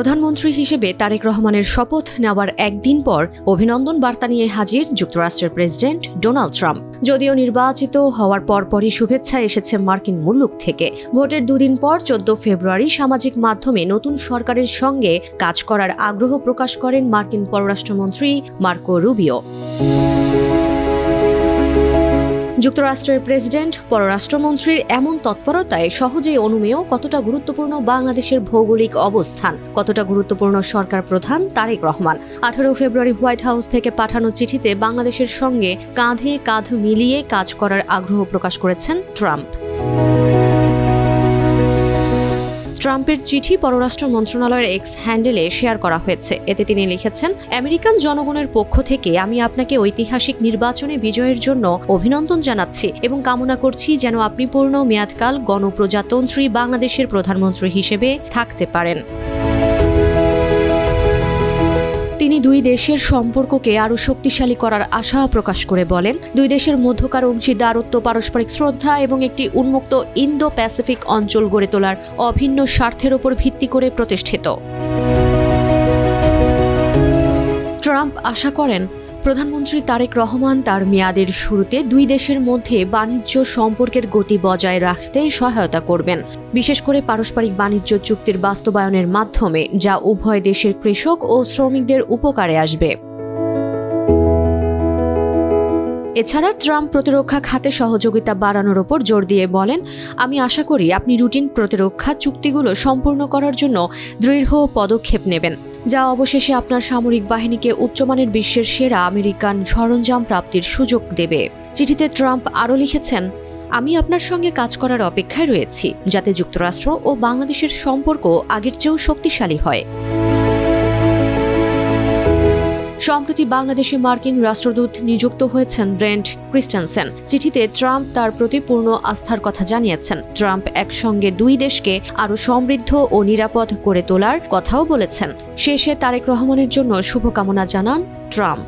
প্রধানমন্ত্রী হিসেবে তারেক রহমানের শপথ নেওয়ার একদিন পর অভিনন্দন বার্তা নিয়ে হাজির যুক্তরাষ্ট্রের প্রেসিডেন্ট ডোনাল্ড ট্রাম্প। যদিও নির্বাচিত হওয়ার পরপরই শুভেচ্ছা এসেছে মার্কিন মুল্লুক থেকে। ভোটের দুদিন পর চোদ্দ ফেব্রুয়ারি সামাজিক মাধ্যমে নতুন সরকারের সঙ্গে কাজ করার আগ্রহ প্রকাশ করেন মার্কিন পররাষ্ট্রমন্ত্রী মার্কো রুবিও। যুক্তরাষ্ট্রের প্রেসিডেন্ট, পররাষ্ট্রমন্ত্রীর এমন তৎপরতায় সহজেই অনুমেয় কতটা গুরুত্বপূর্ণ বাংলাদেশের ভৌগোলিক অবস্থান, কতটা গুরুত্বপূর্ণ সরকার প্রধান তারেক রহমান। আঠারো ফেব্রুয়ারি হোয়াইট হাউস থেকে পাঠানো চিঠিতে বাংলাদেশের সঙ্গে কাঁধে কাঁধ মিলিয়ে কাজ করার আগ্রহ প্রকাশ করেছেন ট্রাম্প। ট্রাম্পের চিঠি পররাষ্ট্র মন্ত্রণালয়ের এক্স হ্যান্ডেলে শেয়ার করা হয়েছে। এতে তিনি লিখেছেন, আমেরিকান জনগণের পক্ষ থেকে আমি আপনাকে ঐতিহাসিক নির্বাচনে বিজয়ের জন্য অভিনন্দন জানাচ্ছি এবং কামনা করছি যেন আপনি পূর্ণ মেয়াদকাল গণপ্রজাতন্ত্রী বাংলাদেশের প্রধানমন্ত্রী হিসেবে থাকতে পারেন। তিনি দুই দেশের সম্পর্ককে আরও শক্তিশালী করার আশা প্রকাশ করে বলেন। দুই দেশের মধ্যকার অংশীদারত্ব, পারস্পরিক শ্রদ্ধা এবং একটি উন্মুক্ত ইন্দো প্যাসিফিক অঞ্চল গড়ে তোলার অভিন্ন স্বার্থের ওপর ভিত্তি করে প্রতিষ্ঠিত। ট্রাম্প আশা করেন প্রধানমন্ত্রী তারেক রহমান তার মেয়াদের শুরুতে দুই দেশের মধ্যে বাণিজ্য সম্পর্কের গতি বজায় রাখতে সহায়তা করবেন। বিশেষ করে পারস্পরিক বাণিজ্য চুক্তির বাস্তবায়নের মাধ্যমে, যা উভয় দেশের কৃষক ও শ্রমিকদের উপকারে আসবে। এছাড়া ট্রাম্প প্রতিরক্ষা খাতে সহযোগিতা বাড়ানোর ওপর জোর দিয়ে বলেন, আমি আশা করি আপনি রুটিন প্রতিরক্ষা চুক্তিগুলো সম্পূর্ণ করার জন্য দৃঢ় পদক্ষেপ নেবেন। যা অবশেষে আপনার সামরিক বাহিনীকে উচ্চমানের বিশ্বের সেরা আমেরিকান সরঞ্জাম প্রাপ্তির সুযোগ দেবে। চিঠিতে ট্রাম্প আরও লিখেছেন, আমি আপনার সঙ্গে কাজ করার অপেক্ষায় রয়েছি, যাতে যুক্তরাষ্ট্র ও বাংলাদেশের সম্পর্ক আগের চেয়েও শক্তিশালী হয়। সম্প্রতি বাংলাদেশে মার্কিন রাষ্ট্রদূত নিযুক্ত হয়েছেন ব্রেন্ট ক্রিস্টানসেন। চিঠিতে ট্রাম্প তার প্রতি পূর্ণ আস্থার কথা জানিয়েছেন। ট্রাম্প একসঙ্গে দুই দেশকে আরও সমৃদ্ধ ও নিরাপদ করে তোলার কথাও বলেছেন। শেষে তারেক রহমানের জন্য শুভকামনা জানান ট্রাম্প।